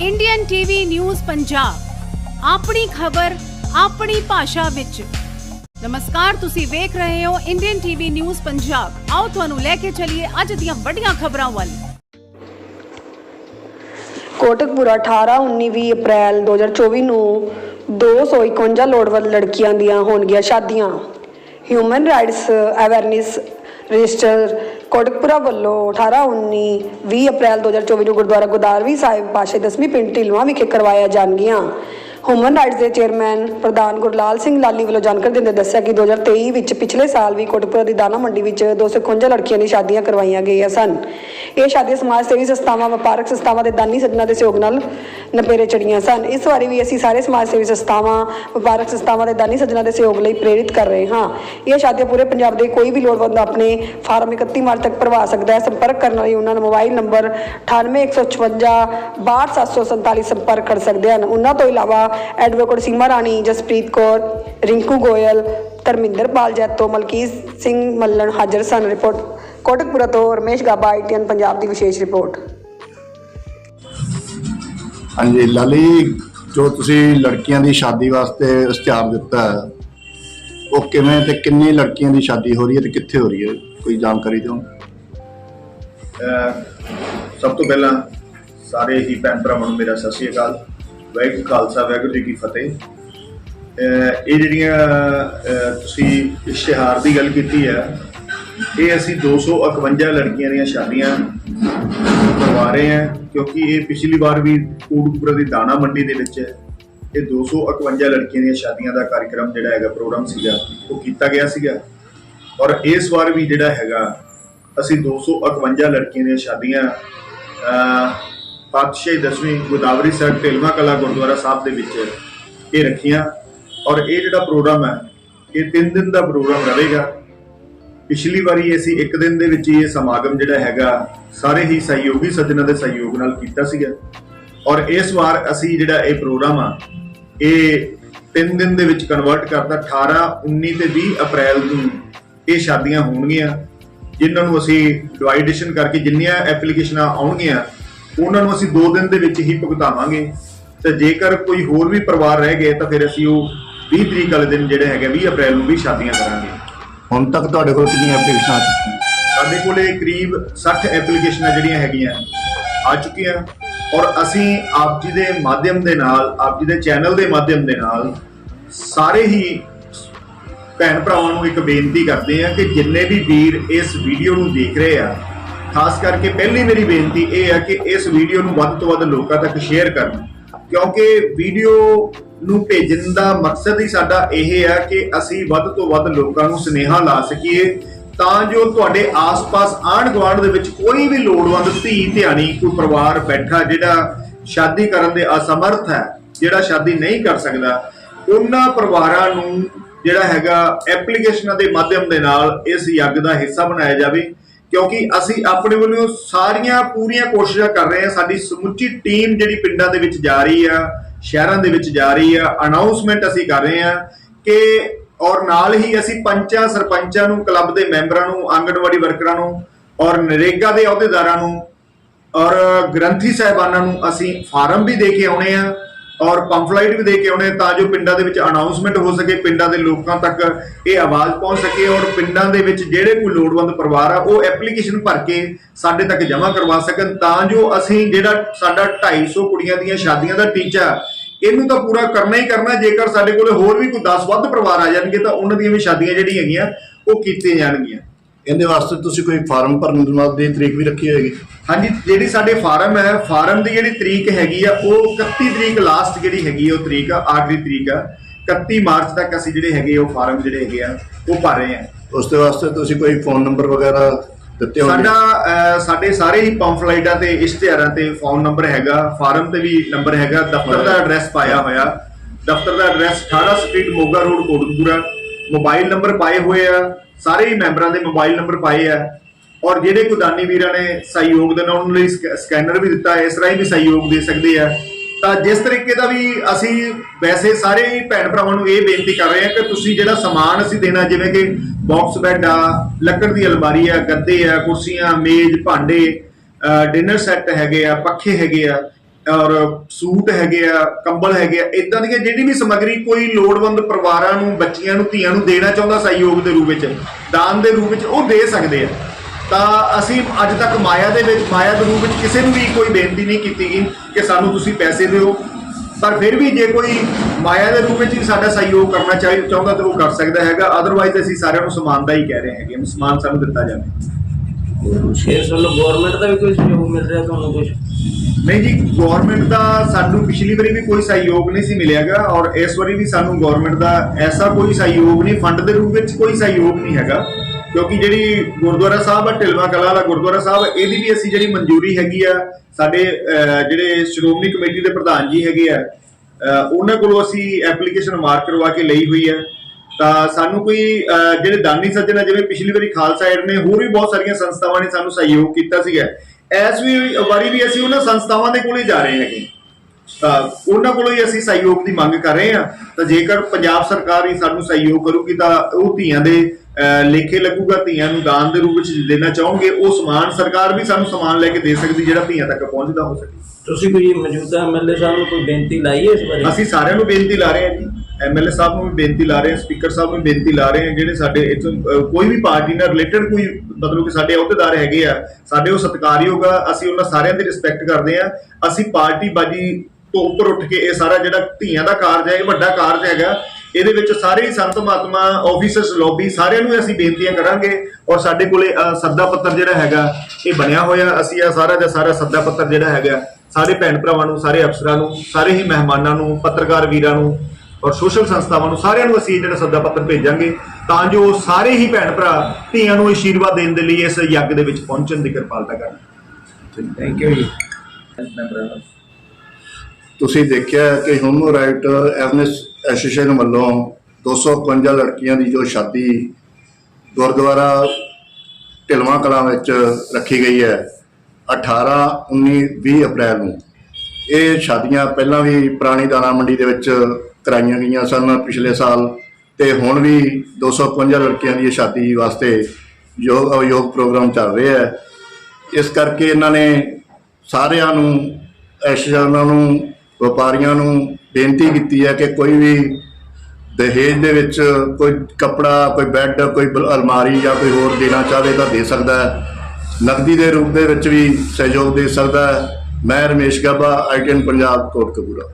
Indian TV news Punjab ਆਪਣੀ ਖਬਰ, ਆਪਣੀ ਭਾਸ਼ਾ ਵਿੱਚ। ਨਮਸਕਾਰ, ਤੁਸੀਂ ਵੇਖ ਰਹੇ ਹੋ ਇੰਡੀਅਨ ਟੀਵੀ ਨਿਊਜ਼ ਪੰਜਾਬ ਆਓ ਤੁਹਾਨੂੰ ਲੈ ਕੇ ਚੱਲੀਏ ਅੱਜ ਦੀਆਂ ਵੱਡੀਆਂ ਖਬਰਾਂ ਵੱਲ। ਕੋਟਕਪੁਰਾ 18 19 20 ਅਪ੍ਰੈਲ 2024 ਨੂੰ 251 ਲੋੜਵੰਦ ਲੜਕੀਆਂ ਦੀਆਂ ਹੋਣਗੀਆਂ ਸ਼ਾਦੀਆਂ। Human rights awareness register Kotkapura ਵੱਲੋਂ 18 19 20 ਅਪ੍ਰੈਲ 2024 ਨੂੰ ਗੁਰਦੁਆਰਾ ਗੋਦਾਵਰੀ ਸਾਹਿਬ ਪਾਸ਼ੇ ਦਸਵੀਂ ਪਿੰਡ ਢਿਲਵਾਂ ਵਿਖੇ ਕਰਵਾਇਆ ਜਾਣਗੀਆਂ। ਹਿਊਮਨ ਰਾਈਟਸ ਦੇ ਚੇਅਰਮੈਨ ਪ੍ਰਧਾਨ ਗੁਰਲਾਲ ਸਿੰਘ ਲਾਲੀ ਵੱਲੋਂ ਜਾਣਕਾਰੀ ਦਿੰਦੇ ਦੱਸਿਆ ਕਿ 2023 ਵਿੱਚ ਪਿਛਲੇ ਸਾਲ ਵੀ ਕੋਟਪੁਰਾ ਦੀ ਦਾਣਾ ਮੰਡੀ ਵਿੱਚ 251 ਲੜਕੀਆਂ ਦੀ ਸ਼ਾਦੀਆਂ ਕਰਵਾਈਆਂ ਗਈਆਂ ਸਨ। ਇਹ ਸ਼ਾਦੀਆਂ ਸਮਾਜ ਸੇਵੀ ਸੰਸਥਾਵਾਂ, ਵਪਾਰਕ ਸੰਸਥਾਵਾਂ ਦੇ ਦਾਨੀ ਸੱਜਣਾ ਦੇ ਸਹਿਯੋਗ ਨਾਲ ਨਪੇਰੇ ਚੜੀਆਂ ਸਨ। ਇਸ ਵਾਰੀ ਵੀ ਅਸੀਂ ਸਾਰੇ ਸਮਾਜ ਸੇਵੀ ਸੰਸਥਾਵਾਂ, ਵਪਾਰਕ ਸੰਸਥਾਵਾਂ ਦੇ ਦਾਨੀ ਸੱਜਣਾ ਦੇ ਸਹਿਯੋਗ ਲਈ ਪ੍ਰੇਰਿਤ ਕਰ ਰਹੇ ਹਾਂ। ਇਹ ਸ਼ਾਦੀਆਂ ਪੂਰੇ ਪੰਜਾਬ ਦੇ ਕੋਈ ਵੀ ਲੋੜਵੰਦ ਆਪਣੇ ਫਾਰਮ 31 ਮਾਰਚ ਤੱਕ ਭਰਵਾ ਸਕਦਾ ਹੈ। ਸੰਪਰਕ ਕਰਨ ਲਈ ਉਹਨਾਂ ਦਾ ਮੋਬਾਈਲ ਨੰਬਰ 9815 62747 ਸੰਪਰਕ ਕਰ ਸਕਦੇ ਹਨ। ਉਹਨਾਂ ਤੋਂ ਇਲਾਵਾ ਐਡਵੋਕੇਟ ਸੀਮਾ ਰਾਣੀ ਜਸਪ੍ਰੀਤ ਕੌਰ ਰਿੰਕੂ ਗੋਇਲ ਧਰਮਿੰਦਰ ਪਾਲ ਜੈਤੋ ਮਲਕੀਤ ਸਿੰਘ ਮੱਲਣ ਹਾਜ਼ਰ ਸਨ ਰਿਪੋਰਟ ਕੋਟਕਪੁਰਾ ਤੋਂ ਰਮੇਸ਼ ਗਾਬਾ ਆਈਟੀਐਨ ਪੰਜਾਬ ਦੀ ਵਿਸ਼ੇਸ਼ ਰਿਪੋਰਟ ਹਾਂਜੀ ਲਾਲੀ ਜੋ ਤੁਸੀਂ ਲੜਕੀਆਂ ਦੀ ਸ਼ਾਦੀ ਵਾਸਤੇ ਇਸ਼ਤਿਹਾਰ ਦਿੱਤਾ ਹੈ ਉਹ ਕਿਵੇਂ ਤੇ ਕਿੰਨੀ ਲੜਕੀਆਂ ਦੀ ਸ਼ਾਦੀ ਹੋ ਰਹੀ ਹੈ ਤੇ ਕਿੱਥੇ ਹੋ ਰਹੀ ਹੈ? ਕੋਈ ਜਾਣਕਾਰੀ ਦਿਓ। ਸਭ ਤੋਂ ਪਹਿਲਾਂ ਸਾਰੇ ਹੀ ਭੈਣ ਭਰਾਵਾਂ ਨੂੰ ਮੇਰਾ ਸਤਿ ਸ਼੍ਰੀ ਅਕਾਲ। ਵਾਹਿਗੁਰੂ ਖਾਲਸਾ, ਵਾਹਿਗੁਰੂ ਜੀ ਕੀ ਫਤਿਹ। ਇਹ ਜਿਹੜੀਆਂ ਤੁਸੀਂ ਇਸ਼ਤਿਹਾਰ ਦੀ ਗੱਲ ਕੀਤੀ ਹੈ, ਇਹ ਅਸੀਂ 251 ਲੜਕੀਆਂ ਦੀਆਂ ਸ਼ਾਦੀਆਂ ਕਰਵਾ ਰਹੇ ਹਾਂ, ਕਿਉਂਕਿ ਇਹ ਪਿਛਲੀ ਵਾਰ ਵੀ ਕੋਟਕਪੁਰਾ ਦੀ ਦਾਣਾ ਮੰਡੀ ਦੇ ਵਿੱਚ ਇਹ 251 ਲੜਕੀਆਂ ਦੀਆਂ ਸ਼ਾਦੀਆਂ ਦਾ ਕਾਰਜਕ੍ਰਮ ਜਿਹੜਾ ਹੈਗਾ, ਪ੍ਰੋਗਰਾਮ ਸੀਗਾ, ਉਹ ਕੀਤਾ ਗਿਆ ਸੀਗਾ। ਔਰ ਇਸ ਵਾਰ ਵੀ ਜਿਹੜਾ ਹੈਗਾ, ਅਸੀਂ 251 ਲੜਕੀਆਂ ਦੀਆਂ ਸ਼ਾਦੀਆਂ ਪਾਤਸ਼ਾਹੀ ਦਸਵੀਂ ਗੋਦਾਵਰੀ ਸਾਹਿਬ ਢਿਲਵਾ ਕਲਾ ਗੁਰਦੁਆਰਾ ਸਾਹਿਬ ਦੇ ਵਿੱਚ ਇਹ ਰੱਖੀਆਂ। ਔਰ ਇਹ ਜਿਹੜਾ ਪ੍ਰੋਗਰਾਮ ਹੈ, ਇਹ 3 ਦਿਨ ਦਾ ਪ੍ਰੋਗਰਾਮ ਰਹੇਗਾ। ਪਿਛਲੀ ਵਾਰੀ ਅਸੀਂ ਇੱਕ ਦਿਨ ਦੇ ਵਿੱਚ ਹੀ ਇਹ ਸਮਾਗਮ ਜਿਹੜਾ ਹੈਗਾ, ਸਾਰੇ ਹੀ ਸਹਿਯੋਗੀ ਸੱਜਣਾ ਦੇ ਸਹਿਯੋਗ ਨਾਲ ਕੀਤਾ ਸੀਗਾ। ਔਰ ਇਸ ਵਾਰ ਅਸੀਂ ਜਿਹੜਾ ਇਹ ਪ੍ਰੋਗਰਾਮ ਆ, ਇਹ 3 ਦਿਨ ਦੇ ਵਿੱਚ ਕਨਵਰਟ ਕਰਤਾ। 18 19 ਤੇ 20 ਅਪ੍ਰੈਲ ਨੂੰ ਇਹ ਸ਼ਾਦੀਆਂ ਹੋਣਗੀਆਂ, ਜਿਨ੍ਹਾਂ ਨੂੰ ਅਸੀਂ ਡਿਵਾਈਡੇਸ਼ਨ ਕਰਕੇ ਜਿੰਨੀਆਂ ਐਪਲੀਕੇਸ਼ਨਾਂ ਆਉਣਗੀਆਂ ਉਹਨਾਂ ਨੂੰ ਅਸੀਂ 2 ਦਿਨ ਦੇ ਵਿੱਚ ਹੀ ਭੁਗਤਾਵਾਂਗੇ। ਤੇ ਜੇਕਰ ਕੋਈ ਹੋਰ ਵੀ ਪਰਿਵਾਰ ਰਹਿ ਗਏ ਤਾਂ ਫਿਰ ਅਸੀਂ ਉਹ 20 ਤਰੀਕ ਵਾਲੇ ਦਿਨ ਜਿਹੜੇ ਹੈਗੇ 20 ਅਪ੍ਰੈਲ ਨੂੰ ਵੀ ਸ਼ਾਦੀਆਂ ਕਰਾਂਗੇ। ਹੁਣ ਤੱਕ ਤੁਹਾਡੇ ਕੋਲ ਕਿੰਨੀਆਂ ਐਪਲੀਕੇਸ਼ਨਾਂ ਆ ਚੁੱਕੀਆਂ? ਸਾਡੇ ਕੋਲੇ ਕਰੀਬ 60 ਐਪਲੀਕੇਸ਼ਨਾਂ ਜਿਹੜੀਆਂ ਹੈਗੀਆਂ ਆ ਚੁੱਕੀਆਂ। ਔਰ ਅਸੀਂ ਆਪ ਜੀ ਦੇ ਮਾਧਿਅਮ ਦੇ ਨਾਲ ਆਪ ਜੀ ਦੇ ਚੈਨਲ ਦੇ ਮਾਧਿਅਮ ਦੇ ਨਾਲ ਸਾਰੇ ਹੀ ਭੈਣ ਭਰਾਵਾਂ ਨੂੰ ਇੱਕ ਬੇਨਤੀ ਕਰਦੇ ਆ ਕਿ ਜਿੰਨੇ ਵੀ ਵੀਰ ਇਸ ਵੀਡੀਓ ਨੂੰ ਦੇਖ ਰਹੇ ਆ ਖਾਸ ਕਰਕੇ ਪਹਿਲੀ ਮੇਰੀ ਬੇਨਤੀ ਇਹ ਹੈ ਕਿ ਇਸ ਵੀਡੀਓ ਨੂੰ ਵੱਧ ਤੋਂ ਵੱਧ ਲੋਕਾਂ ਤੱਕ ਸ਼ੇਅਰ ਕਰਨ। ਕਿਉਂਕਿ ਵੀਡੀਓ ਨੂੰ ਭੇਜਣ ਦਾ ਮਕਸਦ ਹੀ ਸਾਡਾ ਇਹ ਹੈ ਕਿ ਅਸੀਂ ਵੱਧ ਤੋਂ ਵੱਧ ਲੋਕਾਂ ਨੂੰ ਸੁਨੇਹਾ ਲਾ ਸਕੀਏ, ਤਾਂ ਜੋ ਤੁਹਾਡੇ ਆਸ-ਪਾਸ ਆਂਢ ਗੁਆਂਢ ਦੇ ਵਿੱਚ ਕੋਈ ਵੀ ਲੋੜਵੰਦ ਧੀ, ਧਿਆਣੀ, ਕੋਈ ਪਰਿਵਾਰ ਬੈਠਾ ਜਿਹੜਾ ਸ਼ਾਦੀ ਕਰਨ ਦੇ ਅਸਮਰਥ ਹੈ, ਜਿਹੜਾ ਸ਼ਾਦੀ ਨਹੀਂ ਕਰ ਸਕਦਾ, ਉਹਨਾਂ ਪਰਿਵਾਰਾਂ ਨੂੰ ਜਿਹੜਾ ਹੈਗਾ ਐਪਲੀਕੇਸ਼ਨਾਂ ਦੇ ਮਾਧਿਅਮ ਦੇ ਨਾਲ ਇਸ ਯੱਗ ਦਾ ਹਿੱਸਾ ਬਣਾਇਆ ਜਾਵੇ। ਕਿਉਂਕਿ ਅਸੀਂ ਆਪਣੇ ਵੱਲੋਂ ਸਾਰੀਆਂ ਪੂਰੀਆਂ ਕੋਸ਼ਿਸ਼ਾਂ ਕਰ ਰਹੇ ਹਾਂ। ਸਾਡੀ ਸਮੁੱਚੀ ਟੀਮ ਜਿਹੜੀ ਪਿੰਡਾਂ ਦੇ ਵਿੱਚ ਜਾ ਰਹੀ ਆ, ਸ਼ਹਿਰਾਂ ਦੇ ਵਿੱਚ ਜਾ ਰਹੀ ਆ ਅਨਾਉਂਸਮੈਂਟ ਅਸੀਂ ਕਰ ਰਹੇ ਹਾਂ ਕਿ ਔਰ ਨਾਲ ਹੀ ਅਸੀਂ ਪੰਚਾਂ ਸਰਪੰਚਾਂ ਨੂੰ ਕਲੱਬ ਦੇ ਮੈਂਬਰਾਂ ਨੂੰ, ਆਂਗਣਵਾੜੀ ਵਰਕਰਾਂ ਨੂੰ ਔਰ ਨਰੇਗਾ ਦੇ ਅਹੁਦੇਦਾਰਾਂ ਨੂੰ ਔਰ ਗ੍ਰੰਥੀ ਸਾਹਿਬਾਨਾਂ ਨੂੰ ਅਸੀਂ ਫਾਰਮ ਵੀ ਦੇ ਕੇ ਆਉਣੇ ਆ। ਔਰ ਪੰਫਲਾਈਟ ਵੀ ਦੇ ਕੇ ਆਉਣੇ ਤਾਂ ਜੋ ਪਿੰਡਾਂ ਦੇ ਵਿੱਚ ਅਨਾਉਂਸਮੈਂਟ ਹੋ ਸਕੇ, ਪਿੰਡਾਂ ਦੇ ਲੋਕਾਂ ਤੱਕ ਇਹ ਆਵਾਜ਼ ਪਹੁੰਚ ਸਕੇ ਔਰ ਪਿੰਡਾਂ ਦੇ ਵਿੱਚ ਜਿਹੜੇ ਕੋਈ ਲੋੜਵੰਦ ਪਰਿਵਾਰ ਆ, ਉਹ ਐਪਲੀਕੇਸ਼ਨ ਭਰ ਕੇ ਸਾਡੇ ਤੱਕ ਜਮ੍ਹਾਂ ਕਰਵਾ ਸਕਣ ਤਾਂ ਜੋ ਅਸੀਂ ਜਿਹੜਾ ਸਾਡਾ 250 ਕੁੜੀਆਂ ਦੀਆਂ ਸ਼ਾਦੀਆਂ ਦਾ ਟੀਚਾ, ਇਹਨੂੰ ਤਾਂ ਪੂਰਾ ਕਰਨਾ ਹੀ ਕਰਨਾ, ਜੇਕਰ ਸਾਡੇ ਕੋਲੇ ਹੋਰ ਵੀ ਕੋਈ 10 ਵੱਧ ਪਰਿਵਾਰ ਆ ਜਾਣਗੇ ਤਾਂ ਉਹਨਾਂ ਦੀਆਂ ਵੀ ਸ਼ਾਦੀਆਂ ਜਿਹੜੀਆਂ ਹੈਗੀਆਂ, ਉਹ ਕੀਤੀਆਂ ਜਾਣਗੀਆਂ। ਇਹਦੇ ਵਾਸਤੇ ਤੁਸੀਂ ਕੋਈ ਫਾਰਮ ਭਰਨ ਦੀ ਤਰੀਕ ਵੀ ਰੱਖੀ ਹੋਏਗੀ? ਹਾਂਜੀ ਜਿਹੜੀ ਸਾਡੇ ਫਾਰਮ ਹੈ ਫਾਰਮ ਦੀ ਜਿਹੜੀ ਤਰੀਕ ਹੈਗੀ ਆ ਉਹ 31 ਤਰੀਕ ਲਾਸਟ ਜਿਹੜੀ ਹੈਗੀ ਉਹ ਤਰੀਕ ਆ ਆਖਰੀ ਤਰੀਕ ਆ। 31 ਮਾਰਚ ਤੱਕ ਅਸੀਂ ਜਿਹੜੇ ਹੈਗੇ ਉਹ ਫਾਰਮ ਜਿਹੜੇ ਹੈਗੇ ਆ ਉਹ ਭਰ ਰਹੇ ਆ। ਉਸ ਦੇ ਵਾਸਤੇ ਤੁਸੀਂ ਕੋਈ ਫੋਨ ਨੰਬਰ ਵਗੈਰਾ ਦਿੱਤੇ ਹੋਣਗੇ? ਸਾਡਾ ਸਾਡੇ ਸਾਰੇ ਹੀ ਪੰਫਲਾਈਟਾਂ ਤੇ ਇਸ਼ਤਿਹਾਰਾਂ ਤੇ ਫੋਨ ਨੰਬਰ ਹੈਗਾ ਫਾਰਮ ਤੇ ਵੀ ਨੰਬਰ ਹੈਗਾ ਦਫ਼ਤਰ ਦਾ ਐਡਰੈਸ ਪਾਇਆ ਹੋਇਆ। ਦਫ਼ਤਰ ਦਾ address 18 street Moga road Kotkapura. Mobile number ਪਾਏ ਹੋਏ ਆ। ਸਾਰੇ ਹੀ ਮੈਂਬਰਾਂ ਦੇ ਮੋਬਾਈਲ ਨੰਬਰ ਪਾਏ ਆ। ਔਰ ਜਿਹੜੇ ਕੋਈ ਦਾਨੀ ਵੀਰਾਂ ਨੇ ਸਹਿਯੋਗ ਦੇਣਾ, ਉਹਨਾਂ ਲਈ ਸਕੈਨਰ ਵੀ ਦਿੱਤਾ ਹੈ, ਇਸ ਰਾਹੀਂ ਵੀ ਸਹਿਯੋਗ ਦੇ ਸਕਦੇ ਆ। ਤਾਂ ਜਿਸ ਤਰੀਕੇ ਦਾ ਵੀ ਅਸੀਂ ਵੈਸੇ ਸਾਰੇ ਹੀ ਭੈਣ ਭਰਾਵਾਂ ਨੂੰ ਇਹ ਬੇਨਤੀ ਕਰ ਰਹੇ ਹਾਂ ਕਿ ਤੁਸੀਂ ਜਿਹੜਾ ਸਮਾਨ ਅਸੀਂ ਦੇਣਾ, ਜਿਵੇਂ ਕਿ ਬਾਕਸ ਬੈੱਡ ਆ, ਲੱਕੜ ਦੀ ਅਲਮਾਰੀ ਆ, ਗੱਦੇ ਆ, ਕੁਰਸੀਆਂ, ਮੇਜ਼, ਭਾਂਡੇ ਡਿਨਰ ਸੈੱਟ ਹੈਗੇ ਆ, ਪੱਖੇ ਹੈਗੇ ਆ ਔਰ ਸੂਟ ਹੈਗੇ ਆ, ਕੰਬਲ ਹੈਗੇ ਆ ਇਦਾਂ ਦੀਆਂ ਜਿਹੜੀ ਵੀ ਸਮੱਗਰੀ ਕੋਈ ਲੋੜਵੰਦ ਪਰਿਵਾਰਾਂ ਨੂੰ, ਬੱਚੀਆਂ ਨੂੰ, ਧੀਆਂ ਨੂੰ ਦੇਣਾ ਚਾਹੁੰਦਾ ਸਹਿਯੋਗ ਦੇ ਰੂਪ ਵਿੱਚ, ਦਾਨ ਦੇ ਰੂਪ ਵਿੱਚ ਉਹ ਦੇ ਸਕਦੇ ਆ। ਤਾਂ ਅਸੀਂ ਅੱਜ ਤੱਕ ਮਾਇਆ ਦੇ ਵਿੱਚ, ਮਾਇਆ ਦੇ ਰੂਪ ਵਿੱਚ ਕਿਸੇ ਨੂੰ ਵੀ ਕੋਈ ਬੇਨਤੀ ਨਹੀਂ ਕੀਤੀ ਗਈ ਕਿ ਸਾਨੂੰ ਤੁਸੀਂ ਪੈਸੇ ਦਿਓ। ਪਰ ਫਿਰ ਵੀ ਜੇ ਕੋਈ ਮਾਇਆ ਦੇ ਰੂਪ ਵਿੱਚ ਹੀ ਸਾਡਾ ਸਹਿਯੋਗ ਕਰਨਾ ਚਾਹੀ, ਚਾਹੁੰਦਾ ਤਾਂ ਉਹ ਕਰ ਸਕਦਾ ਹੈਗਾ। ਅਦਰਵਾਈਜ਼ ਅਸੀਂ ਸਾਰਿਆਂ ਨੂੰ ਸਮਾਨ ਦਾ ਹੀ ਕਹਿ ਰਹੇ ਹੈਗੇ ਸਮਾਨ ਸਾਨੂੰ ਦਿੱਤਾ ਜਾਵੇ। ਇਸ ਵੱਲੋਂ ਗਵਰਨਮੈਂਟ ਦਾ ਵੀ ਕੋਈ ਸਹਿਯੋਗ ਮਿਲ ਰਿਹਾ, ਤੁਹਾਨੂੰ ਕੁਝ ਨਹੀਂ ਜੀ ਗਵਰਨਮੈਂਟ ਦਾ ਸਾਨੂੰ ਪਿਛਲੀ ਵਾਰੀ ਵੀ ਕੋਈ ਸਹਿਯੋਗ ਨਹੀਂ ਸੀ ਮਿਲਿਆਗਾ ਔਰ ਇਸ ਵਾਰੀ ਵੀ ਸਾਨੂੰ ਗਵਰਨਮੈਂਟ ਦਾ ਐਸਾ ਕੋਈ ਸਹਿਯੋਗ ਨਹੀਂ ਫੰਡ ਦੇ ਰੂਪ ਵਿੱਚ ਕੋਈ ਸਹਿਯੋਗ ਨਹੀਂ ਹੈਗਾ। ਕਿਉਂਕਿ ਜਿਹੜੀ ਗੁਰਦੁਆਰਾ ਸਾਹਿਬ ਆ ਢਿਲਵਾ ਕਲਾ ਵਾਲਾ ਗੁਰਦੁਆਰਾ ਸਾਹਿਬ ਇਹਦੀ ਵੀ ਅਸੀਂ ਜਿਹੜੀ ਮਨਜ਼ੂਰੀ ਹੈਗੀ ਆ ਸਾਡੇ ਜਿਹੜੇ ਸ਼੍ਰੋਮਣੀ ਕਮੇਟੀ ਦੇ ਪ੍ਰਧਾਨ ਜੀ ਹੈਗੇ ਆ ਉਹਨਾਂ ਕੋਲੋਂ ਅਸੀਂ ਐਪਲੀਕੇਸ਼ਨ ਮਾਰਕ ਕਰਵਾ ਕੇ ਲਈ ਹੋਈ ਹੈ ਤਾਂ ਸਾਨੂੰ ਕੋਈ ਅਹ, ਜਿਹੜੇ ਦਾਨੀ ਸੱਜਣ ਆ ਜਿਵੇਂ ਪਿਛਲੀ ਵਾਰੀ ਖਾਲਸਾ ਏਡ ਨੇ ਹੋਰ ਵੀ ਬਹੁਤ ਸਾਰੀਆਂ ਸੰਸਥਾਵਾਂ ਨੇ ਸਾਨੂੰ ਸਹਿਯੋਗ ਕੀਤਾ ਸੀਗਾ। ਐਸ ਵੀ ਵਾਰੀ ਵੀ ਅਸੀਂ ਉਹਨਾਂ ਸੰਸਥਾਵਾਂ ਦੇ ਕੋਲ ਹੀ ਜਾ ਰਹੇ ਹੈਗੇ। ਤਾਂ ਉਹਨਾਂ ਕੋਲੋਂ ਹੀ ਅਸੀਂ ਸਹਿਯੋਗ ਦੀ ਮੰਗ ਕਰ ਰਹੇ ਹਾਂ। ਤਾਂ ਜੇਕਰ ਪੰਜਾਬ ਸਰਕਾਰ ਹੀ ਸਾਨੂੰ ਸਹਿਯੋਗ ਕਰੂਗੀ ਤਾਂ ਉਹ ਧੀਆਂ ਦੇ ਲੇਖੇ ਲੱਗੂਗਾ ਧੀਆਂ ਨੂੰ ਦਾਨ ਦੇ ਰੂਪ ਵਿੱਚ ਦੇਣਾ ਚਾਹੋਗੇ। ਉਹ ਸਮਾਨ ਸਰਕਾਰ ਵੀ ਸਾਨੂੰ ਸਮਾਨ ਲੈ ਕੇ ਦੇ ਸਕਦੀ ਜਿਹੜਾ ਧੀਆਂ ਤੱਕ ਪਹੁੰਚਦਾ ਹੋ ਸਕੇ। ਤੁਸੀਂ ਕੋਈ ਮੌਜੂਦਾ ਐਮਐਲਏ ਸਾਹਿਬ ਨੂੰ ਕੋਈ ਬੇਨਤੀ ਲਾਈ ਹੈ ਇਸ ਬਾਰੇ? ਅਸੀਂ ਸਾਰਿਆਂ ਨੂੰ ਬੇਨਤੀ ਲਾ ਰਹੇ ਹਾਂ ਜੀ। ਐਮਐਲਏ ਸਾਹਿਬ ਨੂੰ ਵੀ ਬੇਨਤੀ ਲਾ ਰਹੇ ਹਾਂ, ਸਪੀਕਰ ਸਾਹਿਬ ਨੂੰ ਬੇਨਤੀ ਲਾ ਰਹੇ ਹਾਂ, ਜਿਹੜੇ ਸਾਡੇ ਇੱਥੋਂ ਕੋਈ ਵੀ ਪਾਰਟੀ ਨਾਲ ਰਿਲੇਟਡ ਕੋਈ ਮਤਲਬ ਕਿ ਸਾਡੇ ਅਹੁਦੇਦਾਰ ਹੈਗੇ ਆ, ਸਾਡੇ ਉਹ ਸਤਿਕਾਰਯੋਗ ਆ, ਅਸੀਂ ਉਹਨਾਂ ਸਾਰਿਆਂ ਦੀ ਰਿਸਪੈਕਟ ਕਰਦੇ ਆ ਅਸੀਂ ਪਾਰਟੀ ਬਾਜੀ ਤੋਂ ਉੱਪਰ ਉੱਠ ਕੇ ਇਹ ਸਾਰਾ ਜਿਹੜਾ ਧੀਆਂ ਦਾ ਕਾਰਜ ਹੈ, ਇਹ ਵੱਡਾ ਕਾਰਜ ਹੈਗਾ, ਇਹਦੇ ਵਿੱਚ ਸਾਰੇ ਹੀ ਸੰਤ ਮਹਾਤਮਾ ਆਫੀਸਰਸ ਲੌਬੀ ਸਾਰਿਆਂ ਨੂੰ ਅਸੀਂ ਬੇਨਤੀਆਂ ਕਰਾਂਗੇ ਔਰ ਸਾਡੇ ਕੋਲੇ ਸੱਦਾ ਪੱਤਰ ਜਿਹੜਾ ਹੈਗਾ, ਇਹ ਬਣਿਆ ਹੋਇਆ। ਅਸੀਂ ਇਹ ਸਾਰਾ ਦਾ ਸਾਰਾ ਸੱਦਾ ਪੱਤਰ ਜਿਹੜਾ ਹੈਗਾ, ਸਾਰੇ ਭੈਣ ਭਰਾਵਾਂ ਨੂੰ, ਸਾਰੇ ਅਫਸਰਾਂ ਨੂੰ, ਸਾਰੇ ਹੀ ਮਹਿਮਾਨਾਂ ਨੂੰ, ਪੱਤਰਕਾਰ ਵੀਰਾਂ ਨੂੰ ਔਰ ਸੋਸ਼ਲ ਸੰਸਥਾਵਾਂ ਨੂੰ ਸਾਰਿਆਂ ਨੂੰ ਅਸੀਂ ਇਹ ਜਿਹੜਾ ਸੱਦਾ ਪੱਤਰ ਭੇਜਾਂਗੇ ਤਾਂ ਜੋ ਸਾਰੇ ਹੀ ਭੈਣ ਭਰਾ ਧੀਆਂ ਨੂੰ ਅਸ਼ੀਰਵਾਦ ਦੇਣ ਦੇ ਲਈ ਇਸ ਯੱਗ ਦੇ ਵਿੱਚ ਪਹੁੰਚਣ ਦੀ ਕਿਰਪਾਲਤਾ ਕਰਨ। ਥੈਂਕ ਯੂ ਜੀ। ਤੁਸੀਂ ਦੇਖਿਆ ਕਿ ਹਿਊਮਨ ਰਾਈਟ ਐਵਨੈਸ ਐਸੋਸੀਏਸ਼ਨ ਵੱਲੋਂ 251 ਲੜਕੀਆਂ ਦੀ ਜੋ ਸ਼ਾਦੀ ਗੁਰਦੁਆਰਾ ਢਿਲਵਾਂ ਕਲਾਂ ਵਿੱਚ ਰੱਖੀ ਗਈ ਹੈ 18 19 20 ਅਪ੍ਰੈਲ ਨੂੰ ਇਹ ਸ਼ਾਦੀਆਂ ਪਹਿਲਾਂ ਵੀ ਪੁਰਾਣੀ ਦਾਣਾ ਮੰਡੀ ਦੇ ਵਿੱਚ ਕਰਾਈਆਂ ਗਈਆਂ ਸਨ ਪਿਛਲੇ ਸਾਲ ਤੇ ਹੁਣ ਵੀ 251 ਲੜਕੀਆਂ ਦੀ ਸ਼ਾਦੀ ਵਾਸਤੇ ਯੋਗ ਅਯੋਗ ਪ੍ਰੋਗਰਾਮ ਚੱਲ ਰਿਹਾ ਹੈ। ਇਸ ਕਰਕੇ ਇਹਨਾਂ ਨੇ ਸਾਰਿਆਂ ਨੂੰ ਐਸ਼ਨਾਂ ਨੂੰ, ਵਪਾਰੀਆਂ ਨੂੰ ਬੇਨਤੀ ਕੀਤੀ ਹੈ ਕਿ ਕੋਈ ਵੀ ਦਹੇਜ ਦੇ ਵਿੱਚ ਕੋਈ ਕੱਪੜਾ, ਕੋਈ ਬੈੱਡ, ਕੋਈ ਅਲਮਾਰੀ ਜਾਂ ਕੋਈ ਹੋਰ ਦੇਣਾ ਚਾਹਵੇ ਤਾਂ ਦੇ ਸਕਦਾ ਹੈ। ਨਕਦੀ ਦੇ ਰੂਪ ਦੇ ਵਿੱਚ ਵੀ ਸਹਿਯੋਗ ਦੇ ਸਕਦਾ ਹੈ। ਮੈਂ ਰਮੇਸ਼ ਗੱਬਾ ਆਈਟੀਐਨ ਪੰਜਾਬ, ਕੋਟਕਪੂਰਾ।